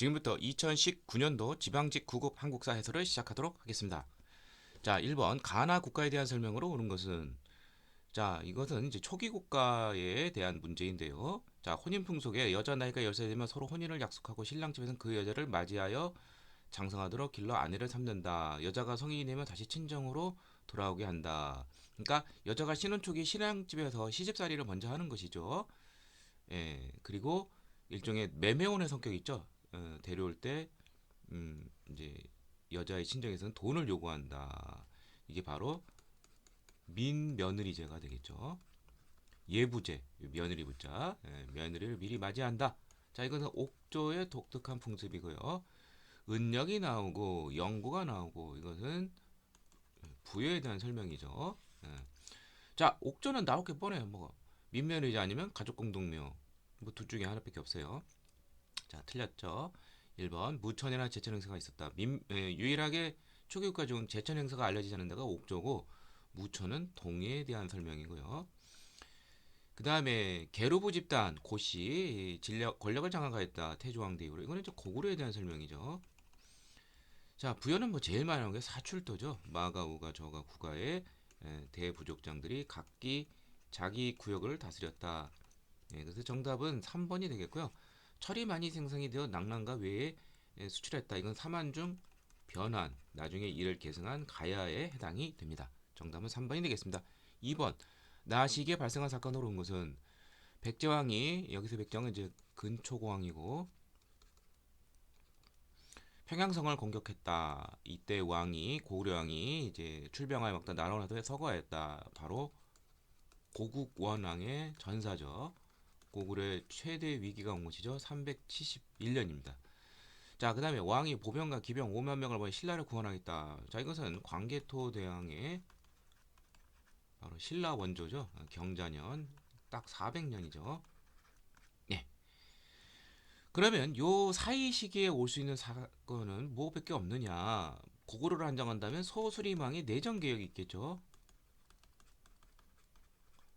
지금부터 2019년도 지방직 구급 한국사 해설을 시작하도록 하겠습니다. 자, 1번 가나 국가에 대한 설명으로 오는 것은 자, 이것은 이제 초기 국가에 대한 문제인데요. 자, 혼인 풍속에 여자 나이가 10살 되면 서로 혼인을 약속하고 신랑 집에서는 그 여자를 맞이하여 장성하도록 길러 아내를 삼는다. 여자가 성인이 되면 다시 친정으로 돌아오게 한다. 그러니까 여자가 신혼 초기 신랑 집에서 시집살이를 먼저 하는 것이죠. 예, 그리고 일종의 매매혼의 성격이 있죠. 어, 데려올 때 음, 이제 여자의 친정에서는 돈을 요구한다. 이게 바로 민 며느리제가 되겠죠. 예부제, 며느리 부자, 예, 며느리를 미리 맞이한다. 자, 이것은 옥조의 독특한 풍습이고요. 은력이 나오고 영구가 나오고 이것은 부여에 대한 설명이죠. 예. 자, 옥조는 나올 게 뻔해요. 뭐 민며느리제 아니면 가족 공동묘 뭐 둘 중에 하나밖에 없어요. 자, 틀렸죠. 1번 무천이나 제천 행사가 있었다. 민, 에, 유일하게 초기국가 중 제천 행사가 알려지지 않는 데가 옥조고 무천은 동해에 대한 설명이고요. 그 다음에 게르부 집단 고씨 진력 권력을 장악하였다 태조왕 대우로 이거는 이제 고구려에 대한 설명이죠. 자 부여는 뭐 제일 많이 나오는 게 사출도죠. 마가우가 저가 국가의 에, 대부족장들이 각기 자기 구역을 다스렸다. 예, 그래서 정답은 3번이 되겠고요. 철이 많이 생성이 되어 낙랑과 외에 예, 수출했다. 이건 사만중 변환, 나중에 이를 계승한 가야에 해당이 됩니다. 정답은 3번이 되겠습니다. 2번 나시기에 발생한 사건으로 온 것은 백제왕이 여기서 백제왕은 이제 근초고왕이고 평양성을 공격했다. 이때 왕이 고구려 왕이 이제 출병하여 막다 나라나도에 서거하였다. 바로 고국원왕의 전사죠. 고구려의 최대 위기가 온 것이죠. 371년입니다. 자, 그 다음에 왕이 보병과 기병 5만 명을 보내 신라를 구원하겠다. 자, 이것은 광개토 대왕의 바로 신라 원조죠. 경자년 딱 400년이죠. 네. 그러면 요 사이 시기에 올 수 있는 사건은 뭐밖에 없느냐? 고구려를 한정한다면 소수리망의 내정 개혁이 있겠죠.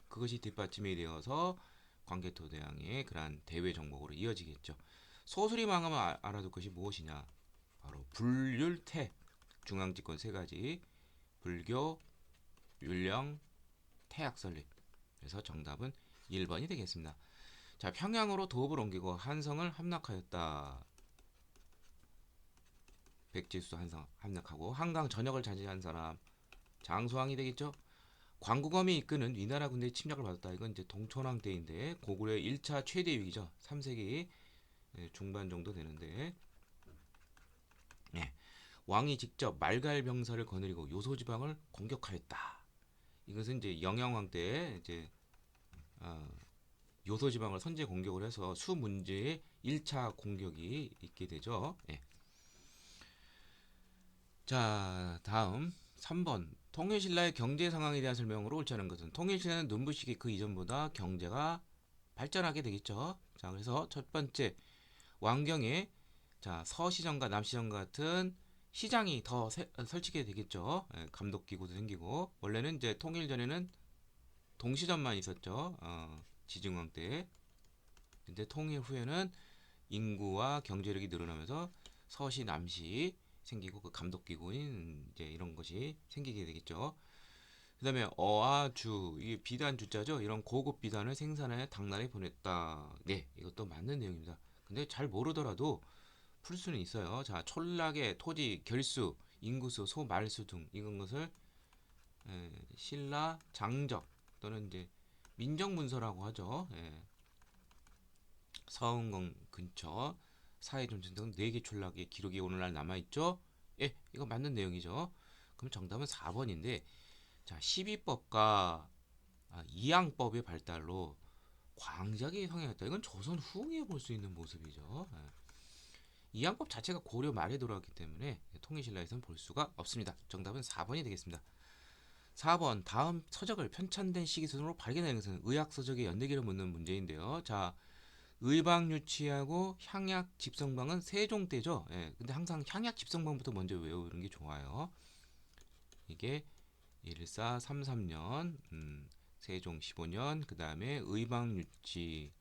그것이 뒷받침이 되어서 광개토 대왕의 그러한 대외 정복으로 이어지겠죠. 소수리망하면 아- 알아둘 것이 무엇이냐? 바로 불율태 중앙집권 세 가지 불교, 율령, 태약 설립. 그래서 정답은 1번이 되겠습니다. 자, 평양으로 도읍을 옮기고 한성을 함락하였다. 백지수 한성 함락하고 한강 전역을 차지한 사람 장수왕이 되겠죠. 광구검이 이끄는 위나라 군대의 침략을 받았다. 이건 이제 동천왕 때인데 고구려의 1차 최대 위기죠. 3세기 중반 정도 되는데 네. 왕이 직접 말갈병사를 거느리고 요소 지방을 공격하였다. 이것은 이제 영양왕 때 이제 어, 요소 지방을 선제 공격을 해서 수 문제의 1차 공격이 있게 되죠. 예. 자, 다음 3번 통일신라의 경제 상황에 대한 설명으로 옳지 않은 것은 통일신라는 눈부시게 그 이전보다 경제가 발전하게 되겠죠. 자, 그래서 첫 번째 왕경에 자 서시정과 남시정 같은 시장이 더 세- 설치게 되겠죠. 예, 감독 기구도 생기고 원래는 이제 통일 전에는 동시전만 있었죠. 어, 지증왕 때. 근데 통일 후에는 인구와 경제력이 늘어나면서 서시, 남시 생기고 그 감독 기구인 이제 이런 것이 생기게 되겠죠. 그다음에 어아주 이게 비단 주자죠. 이런 고급 비단을 생산해 당나라에 보냈다. 네, 이것도 맞는 내용입니다. 근데 잘 모르더라도 풀 수는 있어요. 자, 촌락의 토지, 결수, 인구수, 소, 말수 등 이런 것을 에, 신라 장적 또는 이제 민정 문서라고 하죠. 예. 서흥공 근처 사회 존재 등 4개 촌락의 기록이 오늘날 남아 있죠. 예, 이거 맞는 내용이죠. 그럼 정답은 4번인데 자, 12법과 아, 이양법의 발달로 광작이 성행했다. 이건 조선 후기에 볼 수 있는 모습이죠. 예. 이양법 자체가 고려 말에 돌아왔기 때문에 통일신라에서는 볼 수가 없습니다. 정답은 4번이 되겠습니다. 4번 다음 서적을 편찬된 시기 순으로 발견하는 것은 의학 서적의 연대기를 묻는 문제인데요. 자, 의방 유치하고 향약 집성방은 세종 때죠. 예, 근데 항상 향약 집성방부터 먼저 외우는 게 좋아요. 이게 1433년, 음, 세종 15년, 그 다음에 의방 유치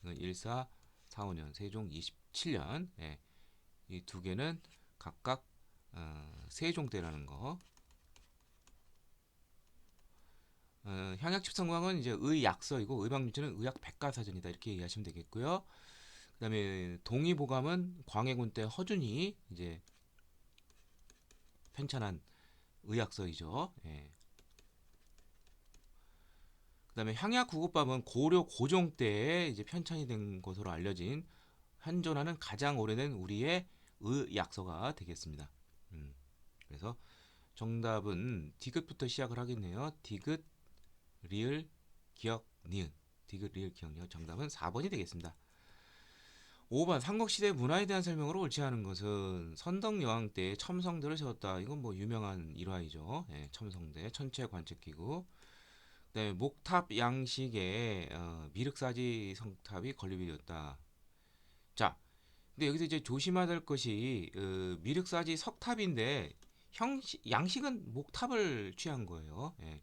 이건 1445년, 세종 27년. 예, 이 두 개는 각각 어, 세종대라는 거. 어, 향약집성광은 이제 의약서이고 의방문체는 의학 백과사전이다 이렇게 이해하시면 되겠고요. 그다음에 동의보감은 광해군 때 허준이 이제 편찬한 의학서이죠. 예. 그다음에 향약구급밥은 고려 고종 때에 이제 편찬이 된 것으로 알려진 현존하는 가장 오래된 우리의 의약서가 되겠습니다. 음, 그래서 정답은 디귿부터 시작을 하겠네요. 디귿, 리을, 기억, 니은. 디귿, 리을, 기억, 니은. 정답은 4번이 되겠습니다. 5번 삼국시대 문화에 대한 설명으로 옳지 않은 것은 선덕여왕 때 첨성대를 세웠다. 이건 뭐 유명한 일화이죠. 예, 첨성대 천체 관측기구. 그다음에 목탑 양식에 어, 미륵사지 성탑이 건립이 되었다. 자, 근데 여기서 이제 조심해야 될 것이 어, 미륵사지 석탑인데 형식 양식은 목탑을 취한 거예요. 예.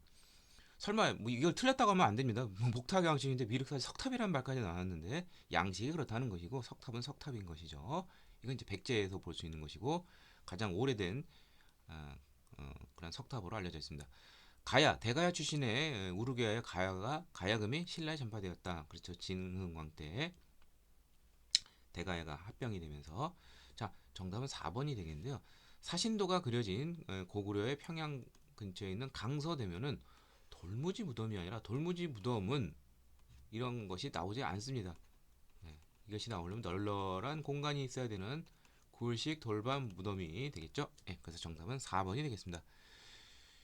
설마 뭐 이걸 틀렸다고 하면 안 됩니다. 뭐 목탑 양식인데 미륵사지 석탑이라는 말까지 나왔는데 양식이 그렇다는 것이고 석탑은 석탑인 것이죠. 이건 이제 백제에서 볼 수 있는 것이고 가장 오래된 어, 어, 그런 석탑으로 알려져 있습니다. 가야 대가야 출신의 우르게야의 가야가 가야금이 신라에 전파되었다. 그렇죠. 진흥왕 때 대가야가 합병이 되면서 자 정답은 4번이 되겠는데요. 사신도가 그려진 어, 고구려의 평양 근처에 있는 강서대면은 돌무지 무덤이 아니라 돌무지 무덤은 이런 것이 나오지 않습니다. 네, 이것이 나오려면 널널한 공간이 있어야 되는 굴식 돌반 무덤이 되겠죠. 네, 그래서 정답은 4번이 되겠습니다.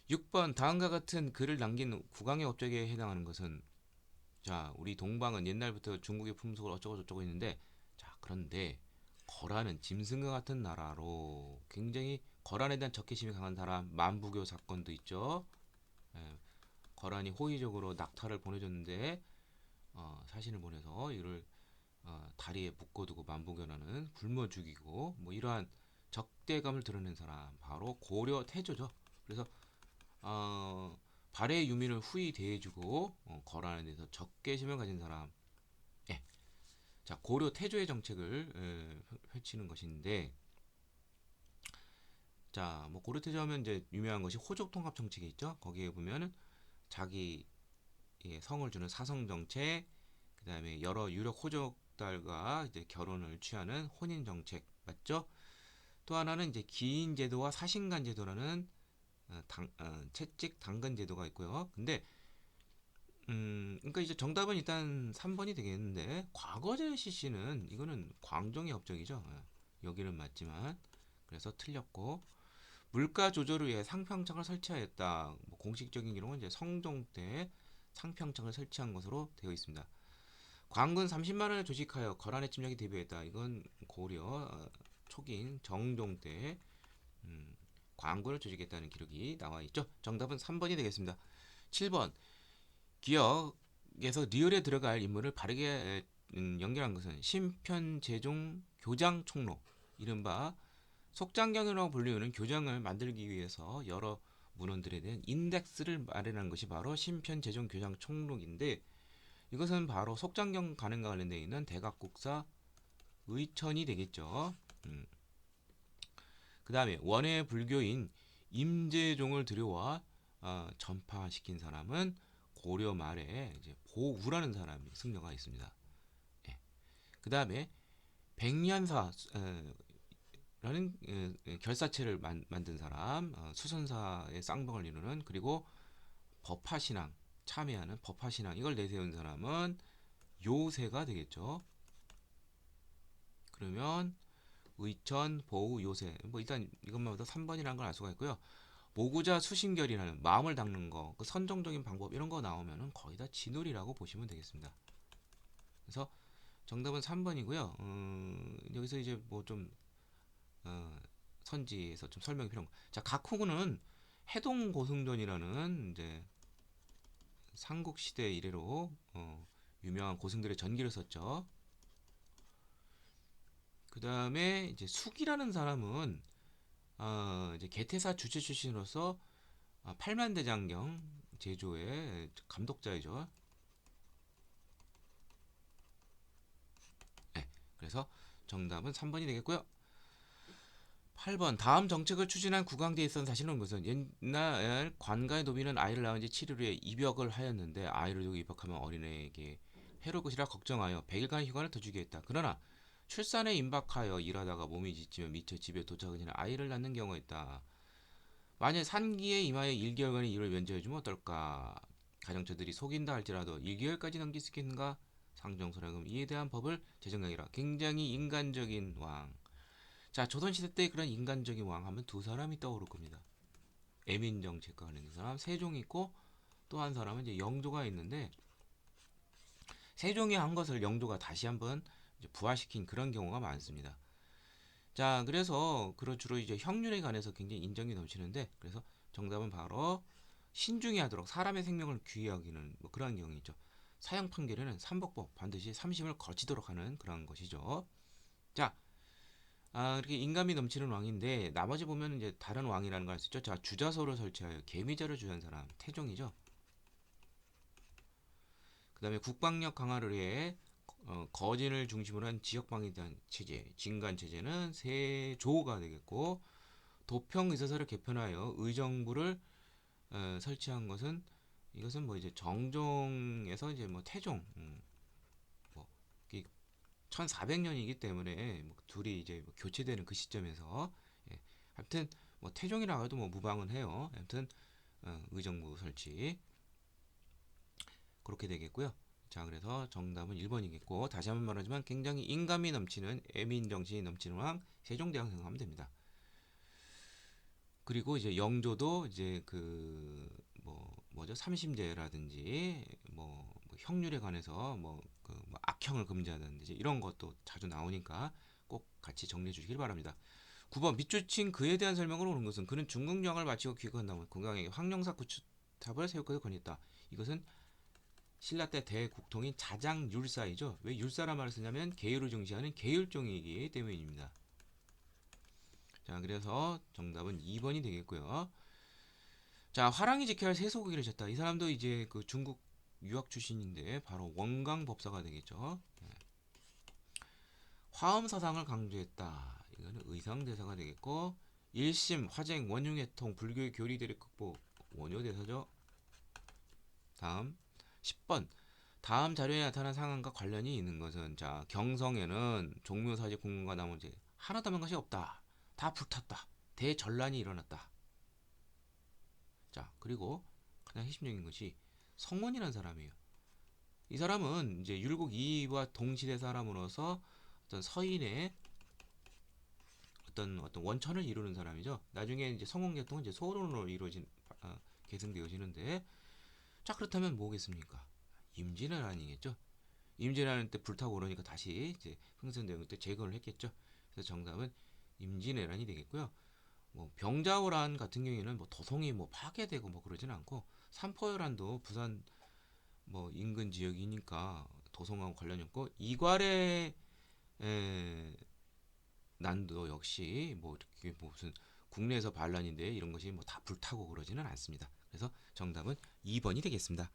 6번 다음과 같은 글을 남긴 국왕의 업적에 해당하는 것은 자 우리 동방은 옛날부터 중국의 풍속을 어쩌고 저쩌고 했는데 자 그런데 거란은 짐승과 같은 나라로 굉장히 거란에 대한 적개심이 강한 사람 만부교 사건도 있죠. 예, 거란이 호의적으로 낙타를 보내줬는데 어, 사신을 보내서 이를 어, 다리에 묶어두고 만부교라는 굶어 죽이고 뭐 이러한 적대감을 드러낸 사람 바로 고려 태조죠. 그래서 어, 발해의 유민을 후히 대해주고 어, 거란에 대해서 적개심을 가진 사람. 예. 자 고려 태조의 정책을 에, 펼치는 것인데 자 뭐 고려 태조 하면 이제 유명한 것이 호족 통합 정책이 있죠. 거기에 보면은 자기 예, 성을 주는 사성 정책, 그다음에 여러 유력 호족들과 이제 결혼을 취하는 혼인 정책 맞죠? 또 하나는 이제 기인 제도와 사신간 제도라는 어, 당, 어, 채찍 당근 제도가 있고요. 근데 음, 그러니까 이제 정답은 일단 3번이 되겠는데 과거제 CC는 이거는 광종의 업적이죠. 예, 여기는 맞지만 그래서 틀렸고 물가 조절을 위해 상평창을 설치하였다. 뭐 공식적인 기록은 이제 성종 때 상평창을 설치한 것으로 되어 있습니다. 광군 30만 원을 조직하여 거란의 침략에 대비했다. 이건 고려 어, 초기인 정종 때 음, 광군을 조직했다는 기록이 나와 있죠. 정답은 3번이 되겠습니다. 7번 기억에서 리얼에 들어갈 인물을 바르게 음, 연결한 것은 심편제종 교장 총록 이른바 속장경이라고 불리우는 교장을 만들기 위해서 여러 문헌들에 대한 인덱스를 마련한 것이 바로 심편제종 교장 총록인데 이것은 바로 속장경 가능과 관련되어 있는 대각국사 의천이 되겠죠. 음. 그 다음에 원외 불교인 임재종을 들여와 어, 전파시킨 사람은 고려 말에 이제 보우라는 사람이 승려가 있습니다. 예. 그 다음에 백년사 에, 라는 에, 결사체를 만, 만든 사람 어, 수선사의 쌍방을 이루는 그리고 법화신앙 참여하는 법화신앙 이걸 내세운 사람은 요새가 되겠죠. 그러면 의천, 보우, 요새. 뭐 일단 이것만 봐도 3번이라는 걸 알 수가 있고요. 모구자 수신결이라는 마음을 닦는 거, 그 선정적인 방법 이런 거 나오면은 거의 다 진울이라고 보시면 되겠습니다. 그래서 정답은 3번이고요. 음, 여기서 이제 뭐좀 어, 선지에서 좀 설명이 필요한 거. 자, 각호군은 해동 고승전이라는 이제 삼국 시대 이래로 어, 유명한 고승들의 전기를 썼죠. 그 다음에 이제 숙이라는 사람은 어, 이제 개태사 주체 출신으로서 어, 팔만대장경 제조의 감독자이죠. 네, 그래서 정답은 3번이 되겠고요. 8번 다음 정책을 추진한 구강대에 있어서 사실은 무슨 옛날 관가의 노비는 아이를 낳은 지 7일 후에 입역을 하였는데 아이를 두고 입역하면 어린애에게 해로울 것이라 걱정하여 100일간 휴가를 더 주겠다. 그러나 출산에 임박하여 일하다가 몸이 지치며 미처 집에 도착하기 전에 아이를 낳는 경우가 있다. 만약 산기에 임하여 1개월간의 일을 면제해주면 어떨까? 가정처들이 속인다 할지라도 1개월까지 넘길 수 있겠는가? 상정소량금 이에 대한 법을 제정하기라. 굉장히 인간적인 왕. 자, 조선시대 때 그런 인간적인 왕 하면 두 사람이 떠오를 겁니다. 애민정책과 관련된 사람, 세종이 있고 또 한 사람은 이제 영조가 있는데 세종이 한 것을 영조가 다시 한번 부활시킨 그런 경우가 많습니다. 자, 그래서 그런 주로 이제 형률에 관해서 굉장히 인정이 넘치는데 그래서 정답은 바로 신중히 하도록 사람의 생명을 귀하기는 뭐 그런 경우이죠. 사형 판결에는 삼복법 반드시 삼심을 거치도록 하는 그런 것이죠. 자, 아, 이렇게 인감이 넘치는 왕인데 나머지 보면 이제 다른 왕이라는 걸 알 수 있죠. 자, 주자소를 설치하여 개미자를 주한 사람 태종이죠. 그다음에 국방력 강화를 위해 어, 거진을 중심으로 한 지역방위단 체제, 진간 체제는 세조가 되겠고 도평 의사서를 개편하여 의정부를 어, 설치한 것은 이것은 뭐 이제 정종에서 이제 뭐 태종 음, 뭐 1400년이기 때문에 뭐 둘이 이제 뭐 교체되는 그 시점에서 예. 하여튼 뭐 태종이라고 해도 뭐 무방은 해요. 하여튼 어, 의정부 설치 그렇게 되겠고요. 자, 그래서 정답은 1번이겠고 다시 한번 말하지만 굉장히 인감이 넘치는 애민 정신이 넘치는 왕 세종대왕 생각하면 됩니다. 그리고 이제 영조도 이제 그 뭐 뭐죠 삼심제라든지 뭐, 뭐 형률에 관해서 뭐 그 뭐 악형을 금지하는지 이런 것도 자주 나오니까 꼭 같이 정리해 주시길 바랍니다. 9번 밑줄친 그에 대한 설명을 오는 것은 그는 중국령을 마치고 귀국한 다음에 건강하게 황령사 구축탑을 세울 것을 권했다. 이것은 신라 때 대국통인 자장 율사이죠. 왜 율사라 말을 쓰냐면 계율을 중시하는 계율종이기 때문입니다. 자, 그래서 정답은 2번이 되겠고요. 자, 화랑이 지켜야 할 세소고기를 졌다. 이 사람도 이제 그 중국 유학 출신인데 바로 원강 법사가 되겠죠. 네. 화엄 사상을 강조했다. 이거는 의상 대사가 되겠고 일심 화쟁 원흉해통 불교의 교리들의 극복 원효 대사죠. 다음 10번 다음 자료에 나타난 상황과 관련이 있는 것은 자 경성에는 종묘사지 공문과 나머지 하나 남은 것이 없다. 다 불탔다. 대전란이 일어났다. 자 그리고 가장 핵심적인 것이 성원이라는 사람이에요. 이 사람은 이제 율곡 이와 동시대 사람으로서 어떤 서인의 어떤 어떤 원천을 이루는 사람이죠. 나중에 이제 성원계통은 이제 소론으로 이루어진 어, 계승되어지는데 자 그렇다면 뭐겠습니까? 임진왜란이겠죠. 임진왜란 때 불타고 그러니까 다시 이제 흥선대원 때 제거를 했겠죠. 그래서 정답은 임진왜란이 되겠고요. 뭐 병자호란 같은 경우에는 뭐 도성이 뭐 파괴되고 뭐 그러진 않고 삼포요란도 부산 뭐 인근 지역이니까 도성하고 관련이 없고 이괄의 에, 난도 역시 뭐 이렇게 뭐 무슨 국내에서 반란인데 이런 것이 뭐 다 불타고 그러지는 않습니다. 그래서 정답은 2번이 되겠습니다.